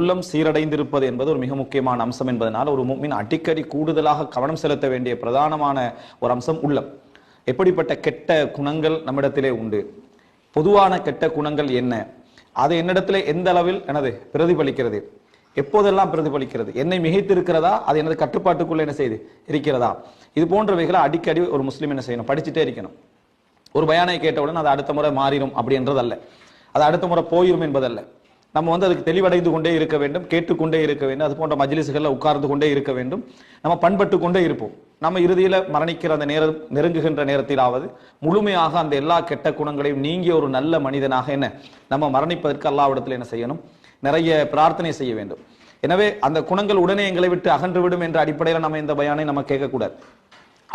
உள்ளம் சீரடைந்திருப்பது என்பது ஒரு மிக முக்கியமான அம்சம் என்பதனால் ஒரு முக்மின் அடிக்கடி கூடுதலாக கவனம் செலுத்த வேண்டிய பிரதானமான ஒரு அம்சம் உள்ளம். எப்படிப்பட்ட கெட்ட குணங்கள் நம்மிடத்திலே உண்டு? பொதுவான கெட்ட குணங்கள் என்ன? அது என்னிடத்திலே எந்த அளவில் எனது பிரதிபலிக்கிறது? எப்போதெல்லாம் பிரதிபலிக்கிறது? என்னை மிகைத்திருக்கிறதா? அது எனது கட்டுப்பாட்டுக்குள்ள என்ன செய்து இருக்கிறதா? இது போன்றவைகளை அடிக்கடி ஒரு முஸ்லீம் என்ன செய்யணும்? படிச்சுட்டே இருக்கணும். ஒரு பயானை கேட்டவுடன் அது அடுத்த முறை மாறிடும் அப்படின்றது அல்ல அது அடுத்த முறை போயிடும் என்பதல்ல. நம்ம வந்து அதுக்கு தெளிவடைந்து கொண்டே இருக்க வேண்டும் கேட்டுக்கொண்டே இருக்க வேண்டும். அது போன்ற மஜ்லிசுகளில் உட்கார்ந்து கொண்டே இருக்க வேண்டும். நம்ம பண்பட்டு கொண்டே இருப்போம். நம்ம இறுதியில் மரணிக்கிற அந்த நேரம் நெருங்குகின்ற நேரத்திலாவது முழுமையாக அந்த எல்லா கெட்ட குணங்களையும் நீங்கிய ஒரு நல்ல மனிதனாக என்ன? நம்ம மரணிப்பதற்கு அல்லாவிடத்தில் என்ன செய்யணும்? நிறைய பிரார்த்தனை செய்ய வேண்டும். எனவே அந்த குணங்கள் உடனே எங்களை விட்டு அகன்று விடும் என்ற அடிப்படையில் நம்ம இந்த பயானை நம்ம கேட்கக்கூடாது.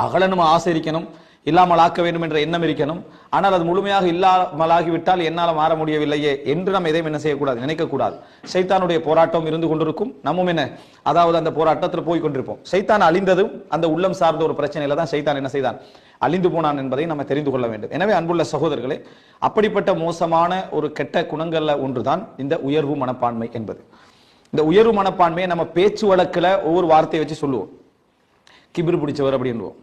அகல நம்ம ஆசரிக்கணும். இல்லாமல் ஆக்க வேண்டும் என்ற எண்ணம் இருக்கணும். ஆனால் அது முழுமையாக இல்லாமலாகிவிட்டால் என்னால் மாற முடியவில்லையே என்று நாம் எதையும் என்ன செய்யக்கூடாது? நினைக்கக்கூடாது. சைத்தானுடைய போராட்டம் இருந்து கொண்டிருக்கும். நம்மும் என்ன? அதாவது அந்த போராட்டத்தில் போய் கொண்டிருப்போம். சைத்தான் அழிந்ததும் அந்த உள்ளம் சார்ந்த ஒரு பிரச்சனையில தான் சைத்தான் என்ன செய்தான்? அழிந்து போனான் என்பதை நம்ம தெரிந்து கொள்ள வேண்டும். எனவே அன்புள்ள சகோதரர்களே அப்படிப்பட்ட மோசமான ஒரு கெட்ட குணங்கள்ல ஒன்றுதான் இந்த உயர்வு மனப்பான்மை என்பது. இந்த உயர்வு மனப்பான்மையை நம்ம பேச்சு வழக்கில் ஒவ்வொரு வார்த்தையை வச்சு சொல்லுவோம். கிபிர் பிடிச்சவர் அப்படின்வோம்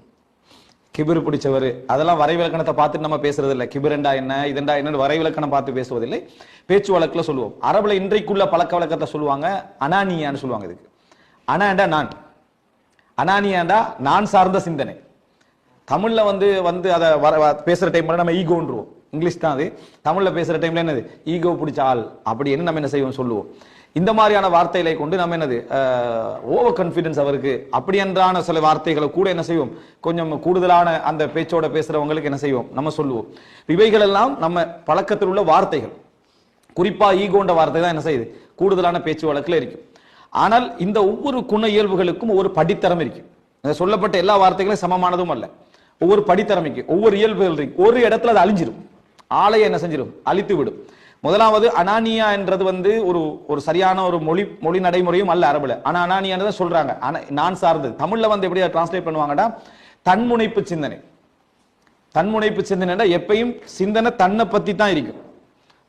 கிபிர் பிடிச்சவர். அதெல்லாம் வரைவிலக்கணத்தை பார்த்துட்டு நம்ம பேசுறது இல்லை கிபிரண்டா என்ன இதண்டா என்ன வரைவிலக்கணம் பார்த்து பேசுவதில்லை. பேச்சு வழக்கில் சொல்லுவோம். அரபுல இன்றைக்குள்ள பழக்க வழக்கத்தை சொல்லுவாங்க அனானியான்னு சொல்லுவாங்க இதுக்கு. அனாண்டா நான். அனானியாண்டா நான் சார்ந்த சிந்தனை. தமிழ்ல வந்து வந்து அதை வர பேசுற டைம்ல நம்ம ஈகோன்றுவோம். இங்கிலீஷ் தான் அது. தமிழ்ல பேசுற டைம்ல என்னது? ஈகோ பிடிச்ச ஆள். அப்படின்னு நம்ம என்ன செய்வோம் சொல்லுவோம். இந்த மாதிரியான வார்த்தைகளை கொண்டு நம்ம என்னது ஓவர் கான்ஃபிடன்ஸ் அவருக்கு. அப்படி என்றான சில வார்த்தைகளை கூட என்ன செய்வோம்? கொஞ்சம் கூடுதலான அந்த பேச்சோட பேசுறவங்களுக்கு என்ன செய்வோம்? நம்ம சொல்லுவோம். இவைகள் எல்லாம் நம்ம பழக்கத்தில் உள்ள வார்த்தைகள். குறிப்பா ஈகோன்ற வார்த்தை தான் என்ன செய்யுது? கூடுதலான பேச்சு வழக்கில் இருக்கும். ஆனால் இந்த ஒவ்வொரு குண இயல்புகளுக்கும் ஒவ்வொரு படித்தரம் இருக்கு சொல்லப்பட்ட எல்லா வார்த்தைகளும் சமமானதும் அல்ல. ஒவ்வொரு படித்தரமைக்கு ஒவ்வொரு இயல்புகள் இருக்கு ஒரு இடத்துல அது அழிஞ்சிரும். ஆலையை என்ன செஞ்சிடும் அழித்து விடும் முதலாவது அனானியா என்றது வந்து ஒரு ஒரு சரியான ஒரு மொழி மொழி நடைமுறையும் அல்ல அரபுல. ஆனா அனானியான்னு சொல்றாங்க. ஆனா நான் சார்ந்து. தமிழ்ல வந்து எப்படி டிரான்ஸ்லேட் பண்ணுவாங்கன்னா தன்முனைப்பு சிந்தனை. தன்முனைப்பு சிந்தனை எப்பயும் சிந்தனை தன்னை பத்தி தான் இருக்கும்.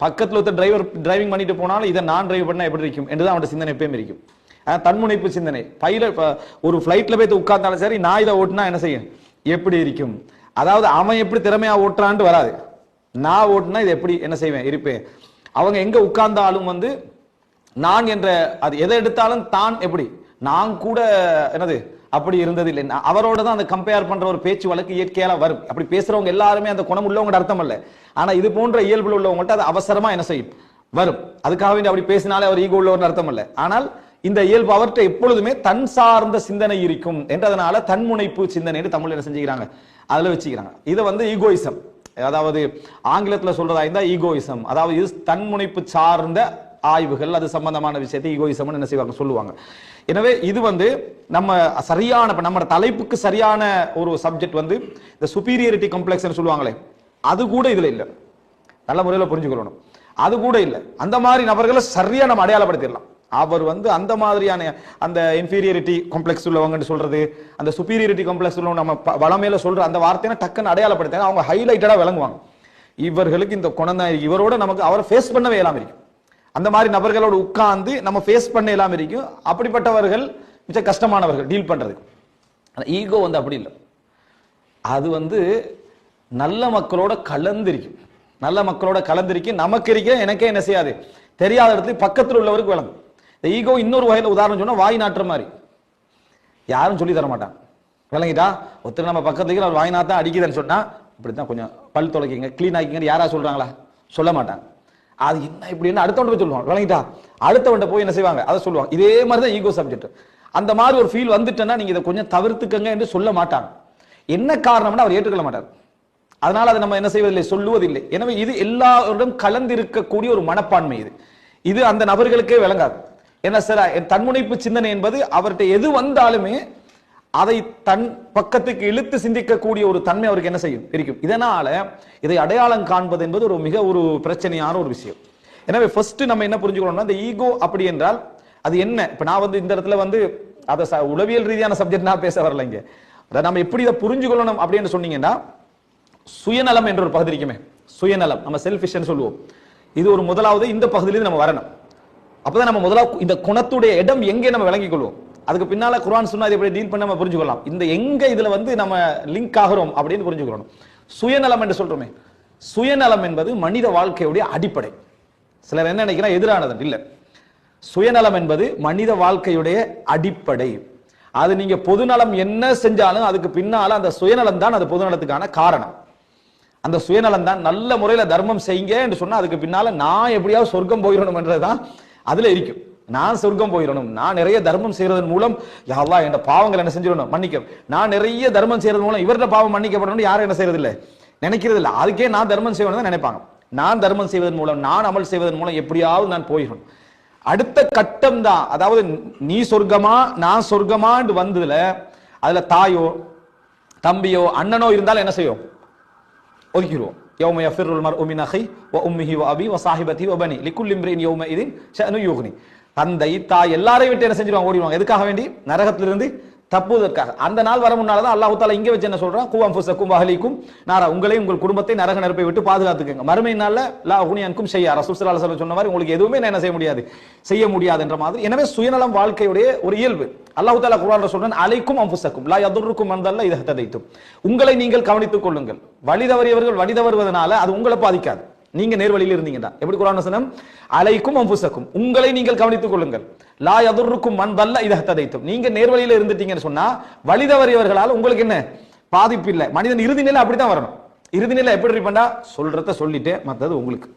பக்கத்தில் ஒருத்தர் டிரைவர் டிரைவிங் பண்ணிட்டு போனாலும் இதை நான் டிரைவ் பண்ணால் எப்படி இருக்கும்? என்று தான் அவனோட சிந்தனை எப்பயும் இருக்கும். ஆனால் தன்முனைப்பு சிந்தனை. பைலட் ஒரு ஃப்ளைட்டில் போய் உட்கார்ந்தாலும் சரி நான் இதை ஓட்டினா என்ன செய்யும்? எப்படி இருக்கும்? அதாவது அவன் எப்படி திறமையாக ஓட்டுறான்ட்டு வராது. நான் ஓட்டுனா இது எப்படி என்ன செய்வேன்? இருப்பேன். அவங்க எங்க உட்கார்ந்தாலும் வந்து நான் என்ற அது எதை எடுத்தாலும் தான் எப்படி நான் கூட என்னது அப்படி இருந்தது இல்லை நான் அவரோட தான் அந்த கம்பேர் பண்ற ஒரு பேச்சு வழக்கு இயற்கையால வரும். அப்படி பேசுறவங்க எல்லாருமே அந்த குணம் உள்ளவங்க அர்த்தம் இல்ல. ஆனா இது போன்ற இயல்புல உள்ளவங்கள்ட்ட அது அவசரமா என்ன செய்யும்? வரும். அதுக்காக வேண்டி அப்படி பேசினாலே அவர் ஈகோ உள்ளவர் அர்த்தம் இல்லை. ஆனால் இந்த இயல்பு அவர்கிட்ட எப்பொழுதுமே தன் சார்ந்த சிந்தனை இருக்கும். என்றதுனால தன்முனைப்பு சிந்தனை தமிழ் என்ன செஞ்சுக்கிறாங்க? அதுல வச்சுக்கிறாங்க. இதை வந்து ஈகோயிசம் அதாவது ஆங்கிலத்தில் சொல்றதா இருந்தால் ஈகோயிசம் அதாவது இது தன்முனைப்பு சார்ந்த ஆய்வுகள் அது சம்பந்தமான விஷயத்தை ஈகோயிசம்னு என்ன செய்வாங்க? சொல்லுவாங்க. எனவே இது வந்து நம்ம சரியான இப்போ நம்ம தலைப்புக்கு சரியான ஒரு சப்ஜெக்ட் வந்து இந்த சுப்பீரியாரிட்டி காம்ப்ளெக்ஸ்னு சொல்லுவாங்களே அது கூட இதில் இல்லை. நல்ல முறையில் புரிஞ்சுக்கொள்ளணும். அது கூட இல்லை. அந்த மாதிரி நபர்களை சரியாக நம்ம அடையாளப்படுத்திடலாம். அவர் வந்து அந்த மாதிரியான அந்த இன்ஃபீரியாரிட்டி காம்ப்ளெக்ஸ் உள்ளவங்கன்னு சொல்றது அந்த சுப்பீரியாரிட்டி காம்ப்ளெக்ஸ் உள்ளவங்க நம்ம வளமையில சொல்ற அந்த வார்த்தையை டக்குன்னு அடையாளப்படுத்தாங்க அவங்க ஹைலைட்டடா விளங்குவாங்க. இவர்களுக்கு இந்த குணம் இவரோட நமக்கு அவரை ஃபேஸ் பண்ணவே இல்லாம இருக்கும் அந்த மாதிரி நபர்களோடு உட்கார்ந்து நம்ம ஃபேஸ் பண்ண இல்லாம இருக்கும் அப்படிப்பட்டவர்கள் மிச்ச கஷ்டமானவர்கள் டீல் பண்றதுக்கு. ஈகோ வந்து அப்படி இல்லை. அது வந்து நல்ல மக்களோட கலந்திருக்கும் நல்ல மக்களோட கலந்திருக்கு. நமக்கு இருக்க எனக்கே என்ன செய்யாது? தெரியாத இடத்துல பக்கத்தில் உள்ளவருக்கு விளங்கும். இந்த ஈகோ இன்னொரு வகையில் உதாரணம் சொன்னால் வாய் நாட்டுற மாதிரி. யாரும் சொல்லி தர மாட்டான். விளங்கிட்டா? ஒருத்தர் நம்ம பக்கத்துக்கு அவர் வாய் நாத்தான் அடிக்குதுன்னு இப்படி தான் கொஞ்சம் பல் துளைக்கிங்க க்ளீன் ஆக்கிங்கன்னு யாரா சொல்கிறாங்களா சொல்ல மாட்டாங்க அது என்ன இப்படின்னு அடுத்தவன் போய் சொல்லுவாங்க விளங்கிட்டா? அடுத்தவன் போய் என்ன செய்வாங்க? அதை சொல்லுவாங்க. இதே மாதிரி தான் ஈகோ சப்ஜெக்ட் அந்த மாதிரி ஒரு ஃபீல் வந்துட்டேன்னா நீங்கள் இதை கொஞ்சம் தவிர்த்துக்கங்க என்று சொல்ல மாட்டாங்க என்ன காரணம்னா அவர் ஏற்றுக்கொள்ள மாட்டார். அதனால் அதை நம்ம என்ன செய்வதில்லை? சொல்லுவதில்லை. எனவே இது எல்லாரோடும் கலந்திருக்கக்கூடிய ஒரு மனப்பான்மை இது. இது அந்த நபர்களுக்கே விளங்காது. என்ன சார் தன்முனைப்பு சிந்தனை என்பது அவர்கிட்ட எது வந்தாலுமே அதை தன் பக்கத்துக்கு இழுத்து சிந்திக்கக்கூடிய ஒரு தன்மை அவருக்கு என்ன செய்யும்? இருக்கும். இதனால இதை அடையாளம் காண்பது என்பது ஒரு மிக ஒரு பிரச்சனையான ஒரு விஷயம். எனவே ஃபர்ஸ்ட் நம்ம என்ன புரிஞ்சுக்கணும்னா இந்த ஈகோ அப்படி என்றால் அது என்ன? இப்போ நான் வந்து இந்த இடத்துல வந்து அதை ச- உளவியல் ரீதியான சப்ஜெக்ட் நான் பேச வரல அதை நம்ம எப்படி இதை புரிஞ்சுக்கொள்ளணும் அப்படின்னு சொன்னீங்கன்னா சுயநலம் என்ற ஒரு பகுதி இருக்குமே. சுயநலம். நம்ம செல்ஃபிஷ்னு சொல்லுவோம். இது ஒரு முதலாவது இந்த பகுதியிலிருந்து நம்ம வரணும். அப்பதான் நம்ம முதல்ல இந்த குணத்துடைய இடம் எங்கே நம்ம விளங்கிக் கொள்வோம்? அதுக்கு பின்னால குர்ஆன் சொன்னா இது எப்படி டீல் பண்ண நம்ம புரிஞ்சுக்கலாம் இந்த எங்க இதுல வந்து நம்ம லிங்க் ஆகிறோம் அப்படின்னு புரிஞ்சுக்கணும் சுயநலம் என்று சொல்றோமே. சுயநலம் என்பது மனித வாழ்க்கையுடைய அடிப்படை. சிலர் என்ன நினைக்கிறா? எதிரானது. இல்ல. சுயநலம் என்பது மனித வாழ்க்கையுடைய அடிப்படை. அது நீங்க பொதுநலம் என்ன செஞ்சாலும் அதுக்கு பின்னால அந்த சுயநலம் தான் அது பொதுநலத்துக்கான காரணம். அந்த சுயநலம் தான் நல்ல முறையில தர்மம் செய்யுங்க என்று சொன்னா அதுக்கு பின்னால நான் எப்படியாவது சொர்க்கம் போயிடணும் என்றதுதான் அதுல இருக்கும் நான் சொர்க்கம் போயிடணும். நான் நிறைய தர்மம் செய்யறதன் மூலம் யாரா என் பாவங்கள் என்ன செஞ்சிடணும்? மன்னிக்க நான் நிறைய தர்மம் செய்யறது மூலம் இவர்கிட்ட பாவம் மன்னிக்கப்படணும் யாரும் என்ன செய்யறது இல்ல நினைக்கிறது இல்ல அதுக்கே நான் தர்மம் செய்யணும் தான் நினைப்பாங்க. நான் தர்மம் செய்வதன் மூலம் நான் அமல் செய்வதன் மூலம் எப்படியாவது நான் போயிடணும். அடுத்த கட்டம் தான். அதாவது நீ சொர்க்கமா நான் சொர்க்கமான்னு வந்ததுல அதுல தாயோ தம்பியோ அண்ணனோ இருந்தாலும் என்ன செய்யும்? ஒதுக்கிடுவோம். யௌம யஃபிருல் மர் உமின் அஹி வ உம்மிஹி வ அபி வ சாஹிபதி வ பனி லிக்குல் இம்ரின் யௌம இதின் ஷஅனு யுக்னி தந்தை தாய் எல்லாரையும் விட்டு என்ன செஞ்சிருவாங்க? ஓடிடுவாங்க. எதுக்காக வேண்டி? நரகத்திலிருந்து தப்புவதற்காக. அந்த நாள் வர முன்னாலதான் அல்லாஹு தாலா இங்க வச்சு என்ன சொல்றான்? குவம் ஃபுசக்கும் வஹலிக்கும் நாரா உங்களையும் உங்கள் குடும்பத்தை நரக நெருப்பை விட்டு பாதுகாத்துக்கங்க. மறுமை நாள்ல லா உனியன்கும் செய்யா ரசூல் ஸல்லல்லாஹு சொன்ன மாதிரி உங்களுக்கு எதுவுமே நான் என்ன செய்ய முடியாது. செய்ய முடியாதுன்ற மாதிரி. எனவே சுயநலம் வாழ்க்கையுடைய ஒரு இயல்பு. அல்லாஹு தாலா குரான் சொல்றான் அலைக்கும் அம்புசக்கும் லா யதுருக்கும் மந்தல்ல இதை ததைத்தும். உங்களை நீங்கள் கவனித்துக் கொள்ளுங்கள். வழி தவறியவர்கள் வழி தவறுவதனால அது உங்களை பாதிக்காது. நீங்க நேர்வழியில் இருந்தீங்கன்னா. எப்படி குரான் வசனம் அலைக்கும் அம்புசக்கும் உங்களை நீங்கள் கவனித்துக் கொள்ளுங்கள். லா அதிர்க்கும் மண் வல்ல இதை ததைத்தும். நீங்க நேர்வழியில இருந்துட்டீங்கன்னு சொன்னா வழிதவறியவர்களால் உங்களுக்கு என்ன? பாதிப்பு இல்லை. மனிதன் இறுதி நிலை அப்படித்தான் வரணும். இறுதி நிலை எப்படி இருப்பா சொல்றத சொல்லிட்டு மற்றது உங்களுக்கு.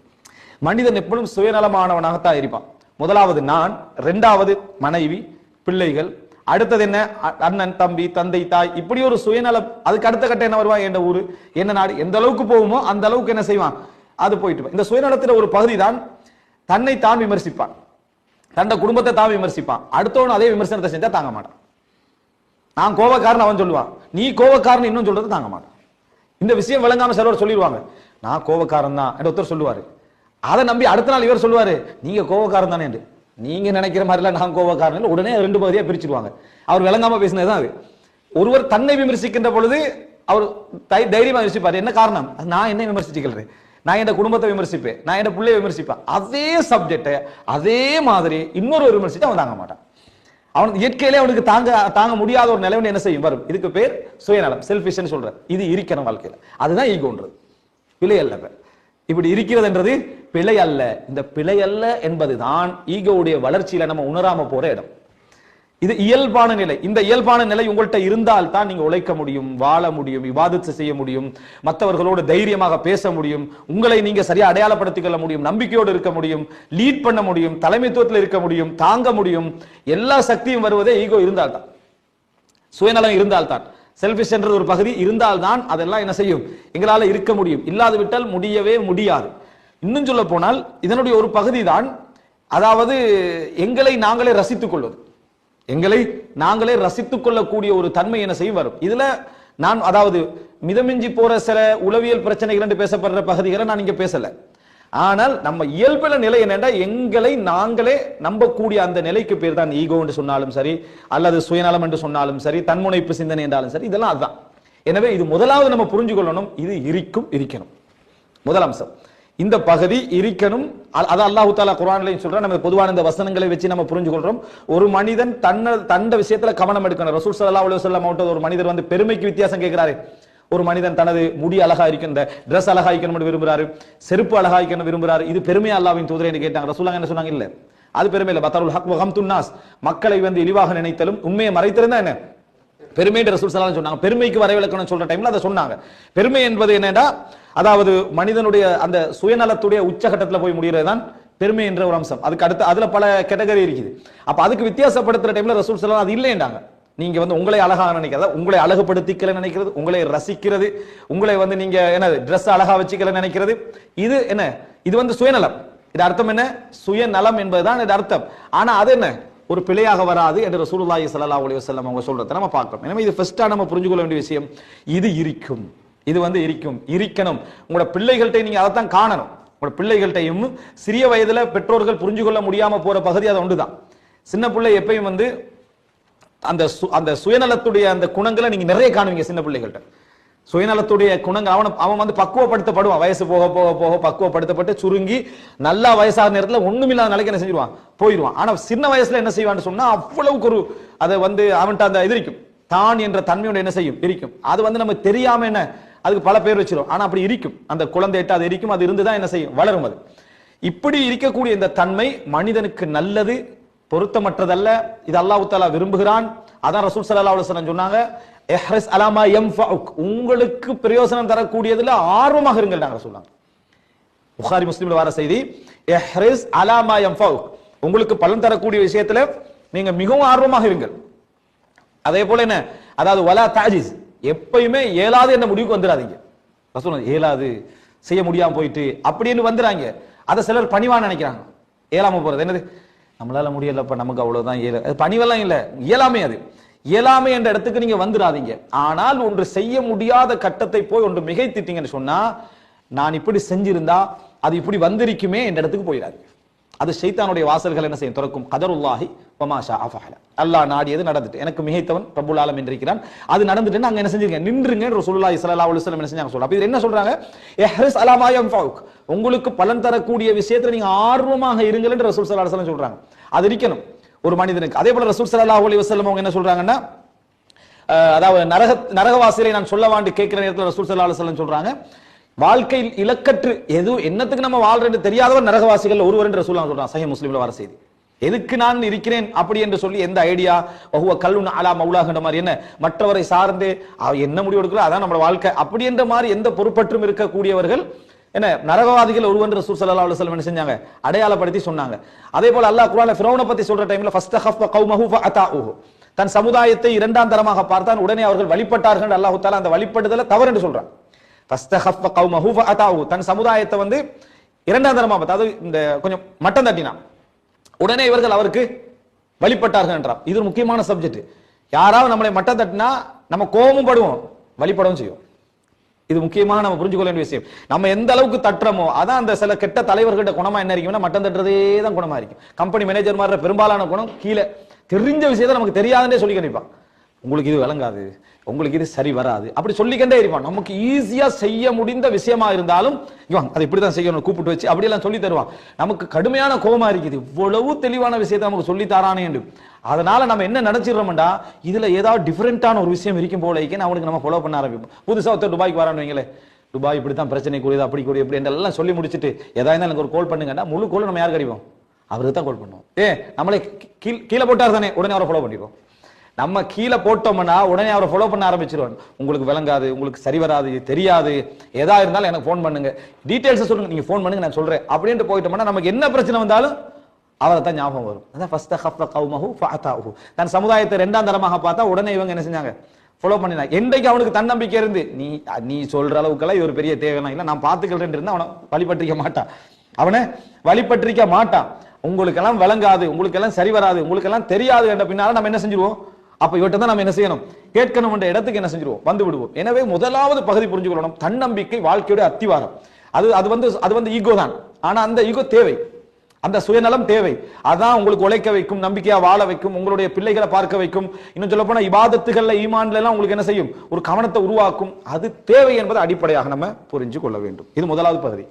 மனிதன் எப்பொழுதும் சுயநலமானவனாகத்தான் இருப்பான். முதலாவது நான் ரெண்டாவது மனைவி பிள்ளைகள் அடுத்தது என்ன? அண்ணன் தம்பி தந்தை தாய். இப்படி ஒரு சுயநலம் அதுக்கு அடுத்த கட்டம் என்ன வருவான்? என் ஊரு? என்ன நாடு? எந்த அளவுக்கு போகுமோ அந்த அளவுக்கு என்ன செய்வான்? அது போயிட்டு இந்த சுயநலத்தில் ஒரு பகுதி தான் தன்னை தான் விமர்சிப்பான். தன்னை குடும்பத்தை தான் விமர்சிப்பான். அடுத்தவன் அதே விமர்சனத்தை செஞ்சா தாங்க மாட்டான். நான் கோவக்காரன் அவன் சொல்லுவான் நீ கோவக்காரன் இன்னும் சொல்றது தாங்க மாட்டான். இந்த விஷயம் விளங்காம சிலவர் சொல்லிடுவாங்க. நான் கோவக்காரன் தான் என்று ஒருத்தர் சொல்லுவாரு. அதை நம்பி அடுத்த நாள் இவர் சொல்லுவாரு நீங்க கோவக்காரன் தானே என்று. நீங்க நினைக்கிற மாதிரிலாம் நான் கோவக்காரன் உடனே ரெண்டு பகுதியா பிரிச்சிருவாங்க. அவர் விளங்காம பேசினது தான் அது. ஒருவர் தன்னை விமர்சிக்கின்ற பொழுது அவர் தை- தைரியமா விமர்சிப்பார் என்ன காரணம்? நான் என்ன விமர்சிச்சுக்கிறேன் நான் இந்த குடும்பத்தை விமர்சிப்பேன்? நான் இந்த பிள்ளைய விமர்சிப்பேன்? அதே சப்ஜெக்டை அதே மாதிரி இன்னொரு விமர்சிட்டு அவன் தாங்க மாட்டான். அவனுக்கு இயற்கையிலே அவனுக்கு தாங்க தாங்க முடியாத ஒரு நிலைமை என்ன செய்யும்? வரும். இதுக்கு பேர் சுயநலம். செல்ஃபிஷன் சொல்ற இது இருக்கணும் வாழ்க்கையில. அதுதான் ஈகோன்றது பிழை அல்ல இப்படி இருக்கிறதுன்றது பிழை அல்ல. இந்த பிழை அல்ல என்பதுதான் ஈகோவுடைய வளர்ச்சியில நம்ம உணராம போற இடம். இது இயல்பான நிலை. இந்த இயல்பான நிலை உங்கள்கிட்ட இருந்தால் தான் நீங்க உழைக்க முடியும் வாழ முடியும் விவாதத்தை செய்ய முடியும் மற்றவர்களோடு தைரியமாக பேச முடியும் உங்களை நீங்க சரியா அடையாளப்படுத்திக் கொள்ள முடியும் நம்பிக்கையோடு இருக்க முடியும் லீட் பண்ண முடியும் தலைமைத்துவத்தில் இருக்க முடியும் தாங்க முடியும் எல்லா சக்தியும் வருவதே ஈகோ இருந்தால் தான். சுயநலம் இருந்தால் தான். செல்ஃபிஷ் என்ற ஒரு பகுதி இருந்தால் தான் அதெல்லாம் என்ன செய்யும்? எங்களால் இருக்க முடியும். இல்லாது விட்டால் முடியவே முடியாது. இன்னும் சொல்ல போனால் இதனுடைய ஒரு பகுதி தான் அதாவது எங்களை நாங்களே ரசித்துக் கொள்வது. எங்களை நாங்களே ரசித்துக் கொள்ளக்கூடிய ஒரு தன்மை என்ன செய்யும் வரும். இதுல நான் அதாவது மிதமிஞ்சி போற சில உளவியல் பிரச்சனைகள் என்று பேசப்படுற பகுதிகளை நான் இங்க பேசல. ஆனால் நம்ம இயல்பில நிலை என்னன்னா எங்களை நாங்களே நம்பக்கூடிய அந்த நிலைக்கு பேர் தான் ஈகோ என்று சொன்னாலும் சரி அல்லது சுயநலம் என்று சொன்னாலும் சரி தன்முனைப்பு சிந்தனை என்றாலும் சரி இதெல்லாம் அதுதான். எனவே இது முதலாவது நம்ம புரிஞ்சு கொள்ளணும் இது இருக்கும் இருக்கணும். முதல் அம்சம். இந்த பகுதி இருக்கணும். அ- அது அல்லாஹு தாலா குரான்லையும் சொல்றோம் நம்ம பொதுவான இந்த வசனங்களை வச்சு நம்ம புரிஞ்சு கொள்றோம் ஒரு மனிதன் தன்னை தண்ட விஷயத்துல கவனம் எடுக்கணும். ரசூல் சல்லா அலுவலி வஸல்லம் அவர்ட்ட ஒரு மனிதர் வந்து பெருமைக்கு வித்தியாசம் கேட்கிறாரு. ஒரு மனிதன் தனது முடி அழகா இருக்கும் இந்த ட்ரெஸ் அழகா இருக்கணும்னு விரும்புறாரு. செருப்பு அழகா இருக்கணும் விரும்புறாரு. இது பெருமை அல்லாவின் தூதரை கேட்டாங்க. ரசூலாங்க என்ன சொன்னாங்க? இல்ல. அது பெருமை இல்ல. பத்தருல் ஹக் முகம் துன்னாஸ் மக்களை வந்து இழிவாக நினைத்தலும் உண்மையை மறைத்திருந்தா என்ன? பெருமை என்று ரசூல் சலாம் சொன்னாங்க. பெருமைக்கு வரைவிலக்கணம் சொல்ற டைம்ல அதை சொன்னாங்க. பெருமை என்பது என்னடா அதாவது மனிதனுடைய அந்த சுயநலத்துடைய உச்சகட்டத்தில் போய் முடிகிறது தான் பெருமை என்ற ஒரு அம்சம். அதுக்கு அடுத்து அதுல பல கேட்டகரி இருக்குது. அப்ப அதுக்கு வித்தியாசப்படுத்துற டைம்ல ரசூல் சலாம் அது இல்லைன்றாங்க. நீங்க வந்து உங்களை அழகாக நினைக்கிறதா? உங்களை அழகுபடுத்திக்கல நினைக்கிறது? உங்களை ரசிக்கிறது? உங்களை வந்து நீங்க என்ன ட்ரெஸ் அழகா வச்சுக்கல நினைக்கிறது? இது என்ன? இது வந்து சுயநலம். இது அர்த்தம் என்ன? சுயநலம் என்பதுதான் இது அர்த்தம். ஆனா அது என்ன? ஒரு பிழையாக வராது என்று ரசூலுல்லாஹி சல்லா அலைஹி செல்லம் அவங்க சொல்றதை நம்ம பார்க்கணும் எனவே இது ஃபர்ஸ்டா நம்ம புரிஞ்சு கொள்ள வேண்டிய விஷயம் இது இருக்கும். இது வந்து இருக்கும். இருக்கணும். உங்களோட பிள்ளைகள்கிட்ட நீங்க அதைத்தான் காணணும். உங்களோட பிள்ளைகள்கிட்டையும் சிறிய வயதுல பெற்றோர்கள் புரிஞ்சு கொள்ள முடியாம போற பகுதி அது ஒன்றுதான். சின்ன பிள்ளை எப்பயும் வந்து அந்த சு- அந்த சுயநலத்துடைய அந்த குணங்களை நீங்க நிறைய காணுவீங்க சின்ன பிள்ளைகள்கிட்ட. சுயநலத்துடைய குணங்கள் அவன் அவன் வந்து பக்குவப்படுத்தப்படுவான். வயசு போக போக போக பக்குவப்படுத்தப்பட்டு சுருங்கி நல்லா வயசான நேரத்தில் ஒண்ணுமில்லாத நிலைக்கு என்ன செஞ்சிருவான்? போயிடுவான். ஆனா சின்ன வயசுல என்ன செய்வான்னு சொன்னா அவ்வளவுக்கு ஒரு அதை வந்து அவன்கிட்ட அந்த இது இருக்கும். தான் என்ற தன்மையோட என்ன செய்யும்? இருக்கும். அது வந்து நம்ம தெரியாம என்ன அதுக்கு பல பேர் வச்சிரும் ஆனா அப்படி இருக்கும். அந்த குழந்தைகிட்ட அது இருக்கும். அது இருந்துதான் என்ன செய்யும்? வளரும் அது. இப்படி இருக்கக்கூடிய இந்த தன்மை மனிதனுக்கு நல்லது பொருத்தமற்றதல்ல. இது அல்லாஹு தாலா விரும்புகிறான். அதான் ரசூல் சல்லா அலுவலன் சொன்னாங்க எஹ்ரஸ் அலாமா எம் உங்களுக்கு பிரயோஜனம் தரக்கூடியதுல ஆர்வமாக இருங்கள் நாங்கள் சொன்னாங்க. புகாரி முஸ்லிம்ல வர செய்தி எஹ்ரஸ் அலாமா எம் உங்களுக்கு பலன் தரக்கூடிய விஷயத்துல நீங்க மிகவும் ஆர்வமாக இருங்கள். அதே போல என்ன? அதாவது வலா தாஜிஸ். எப்பயுமே இயலாது என்ன முடிவுக்கு வந்துடாதீங்க. ரசூல் இயலாது செய்ய முடியாம போயிட்டு அப்படின்னு வந்துறாங்க. அதை சிலர் பணிவான்னு நினைக்கிறாங்க. இயலாம போறது என்னது? நம்மளால முடியலப்ப நமக்கு அவ்வளவுதான் இயல அது பணிவெல்லாம் இல்ல இயலாமே அது. இயலாமை என்ற இடத்துக்கு நீங்க வந்துடாதீங்க. ஆனால் ஒன்று செய்ய முடியாத கட்டத்தை போய் ஒன்று மிகைத்திட்டீங்கன்னு சொன்னா நான் இப்படி செஞ்சிருந்தா அது இப்படி வந்திருக்குமே என்ற இடத்துக்கு போயிடாது அது சைத்தானுடைய வாசல்கள் என்ன செய்யும்? திறக்கும். கதருல்லாஹி வமாஷா அஃபஹல அல்லாஹ் நாடியது நடந்துட்டு. எனக்கு மிகைத்தவன் ரப்புல் ஆலம் இருக்கிறான். அது நடந்துட்டு அங்க என்ன செஞ்சிருங்க நின்றுங்க. ரசூலுல்லாஹி ஸல்லல்லாஹு அலைஹி வஸல்லம் என்ன செஞ்சாங்க சொல்ல அப்ப என்ன சொல்றாங்க? இஹ்ரிஸ் அலா மா யன்ஃபவுக். உங்களுக்கு பலன் தரக்கூடிய விஷயத்துல நீங்க ஆர்வமாக இருங்கள் என்று ரசூல் ஸல்லல்லாஹு அலைஹி வஸல்லம் சொல்றாங்க. அது இருக்கணும். ஒரு மனிதனுக்கு. அதே போல ரசூல் சல்லா அலி வஸல்லம் அவங்க என்ன சொல்றாங்கன்னா அதாவது நரக நரகவாசிகளை நான் சொல்ல வாண்டு கேட்கிற நேரத்தில் ரசூல் சல்லா அலுவலம் சொல்றாங்க வாழ்க்கையில் இலக்கற்று எது என்னத்துக்கு நம்ம வாழ்றது தெரியாதவர் நரகவாசிகள் ஒருவர் என்று ரசூல் சொல்றாங்க சஹி முஸ்லீம்ல வர செய்தி. எதுக்கு நான் இருக்கிறேன் அப்படி என்று சொல்லி எந்த ஐடியா? வஹுவ கல்லுன் அலா மௌலாகின்ற மாதிரி என்ன? மற்றவரை சார்ந்து என்ன முடிவு எடுக்கிறோம் அதான் நம்ம வாழ்க்கை. அப்படி என்ற மாதிரி எந்த பொறுப்பற்றும் இருக்கக்கூடியவர்கள் என்ன நரகவாதிகள் ஒருவன் ரசூல் சல்லா அலைஹி என்ன செஞ்சாங்க? அடையாளப்படுத்தி சொன்னாங்க. அதே போல அல்லாஹ் குரான ஃபிரௌனை பத்தி சொல்ற டைம்ல ஃபஸ்தஹஃப கௌமஹு ஃபஅதாஉஹு. தன் சமுதாயத்தை இரண்டாம் தரமாக பார்த்தான். உடனே அவர்கள் வழிபட்டார்கள். அல்லாஹ் தாலா அந்த வழிபடுதல தவறு என்று சொல்றான். ஃபஸ்தஹஃப கௌமஹு ஃபஅதாஉஹு. தன் சமுதாயத்தை வந்து இரண்டாம் தரமா பார்த்தா அது இந்த கொஞ்சம் மட்டம் தட்டினான் உடனே இவர்கள் அவருக்கு வழிபட்டார்கள் என்றார். இது ஒரு முக்கியமான சப்ஜெக்ட் யாராவது நம்மளை மட்டம் தட்டினா நம்ம கோபமும் படுவோம் வழிபடவும் செய்யும் இது முக்கியமாக நம்ம புரிஞ்சுக்கொள்ள வேண்டிய விஷயம். நம்ம எந்த அளவுக்கு தட்டுறோமோ அதான் அந்த சில கெட்ட தலைவர்கிட்ட குணமா என்ன இருக்கும்னா மட்டம் தட்டுறதே தான் குணமா இருக்கும். கம்பெனி மேனேஜர் மாதிரி பெரும்பாலான குணம் கீழே. தெரிஞ்ச விஷயத்தை நமக்கு தெரியாதுன்னே சொல்லி கண்டிப்பான். உங்களுக்கு இது விளங்காது. உங்களுக்கு இது சரி வராது. அப்படி சொல்லிக்கண்டே இருப்பான். நமக்கு ஈஸியா செய்ய முடிந்த விஷயமா இருந்தாலும் இவன் அதை இப்படிதான் செய்யணும் கூப்பிட்டு வச்சு அப்படியெல்லாம் சொல்லி தருவான். நமக்கு கடுமையான கோபமா இருக்குது. இவ்வளவு தெளிவான விஷயத்தை நமக்கு சொல்லி தரானே என்று. அதனால நம்ம என்ன நினைச்சிடறோம்டா? இதுல ஏதாவது டிஃப்ரெண்டான ஒரு விஷயம் இருக்கும் போல இருக்குன்னு அவனுக்கு நம்ம ஃபாலோ பண்ண ஆரம்பிப்போம். புதுசா ஒருத்தர் துபாய்க்கு வரான்னு வைங்களேன் துபாய் இப்படி தான் பிரச்சனை கூடியது அப்படி கூடிய இப்படி எல்லாம் சொல்லி முடிச்சுட்டு ஏதா இருந்தாலும் எனக்கு ஒரு கோல் பண்ணுங்கன்னா முழு கோல் நம்ம யாருக்கு அடிப்போம்? அவருக்கு தான் கோல் பண்ணுவோம். ஏ நம்மளே கீழே கீழே போட்டார் தானே உடனே அவரை ஃபாலோ பண்ணிடுவோம். நம்ம கீழே போட்டோம்னா உடனே அவரை ஃபாலோ பண்ண ஆரம்பிச்சிருவாங்க உங்களுக்கு விளங்காது உங்களுக்கு சரி வராது தெரியாது எதா இருந்தாலும் எனக்கு ஃபோன் பண்ணுங்க. டீட்டெயில்ஸை சொல்லுங்க நீங்க ஃபோன் பண்ணுங்க நான் சொல்றேன். அப்படின்ட்டு போயிட்டோம்னா நமக்கு என்ன பிரச்சனை வந்தாலும் அவரை தான் ஞாபகம் வரும். அதான் ஃபர்ஸ்ட் ஹஃப்ல கௌமஹு ஃபஅதாஹு தன் சமுதாயத்தை ரெண்டாம் தரமாக பார்த்தா உடனே இவங்க என்ன செஞ்சாங்க? ஃபாலோ பண்ணினா என்றைக்கு அவனுக்கு தன்னம்பிக்கை இருந்து நீ நீ சொல்ற அளவுக்கெல்லாம் இவர் பெரிய தேவையெல்லாம் இல்லை நான் பார்த்துக்கிறேன் இருந்தால் அவனை வழிபட்டிருக்க மாட்டான். அவனை வழிபட்டிருக்க மாட்டான். உங்களுக்கெல்லாம் விளங்காது உங்களுக்கெல்லாம் சரி வராது உங்களுக்கெல்லாம் தெரியாது என்ற பின்னால நம்ம என்ன செஞ்சிருவோம்? அப்ப இவட்ட தான் நம்ம என்ன செய்யணும்? கேட்கணும் என்ற இடத்துக்கு என்ன செஞ்சிருவோம்? வந்து விடுவோம். எனவே முதலாவது பகுதி புரிஞ்சுக்கொள்ளணும். தன்னம்பிக்கை வாழ்க்கையுடைய அத்திவாரம். அது அது வந்து அது வந்து ஈகோ தான். ஆனா அந்த ஈகோ தேவை. அந்த சுயநலம் தேவை. அதான் உங்களுக்கு உழைக்க வைக்கும் நம்பிக்கையா வாழ வைக்கும் உங்களுடைய பிள்ளைகளை பார்க்க வைக்கும். இன்னும் சொல்ல போனா இபாதத்துகள்ல ஈமான்ல எல்லாம் உங்களுக்கு என்ன செய்யும்? ஒரு கவனத்தை உருவாக்கும். அது தேவை என்பதை அடிப்படையாக நம்ம புரிஞ்சு கொள்ள வேண்டும். இது முதலாவது பகுதி.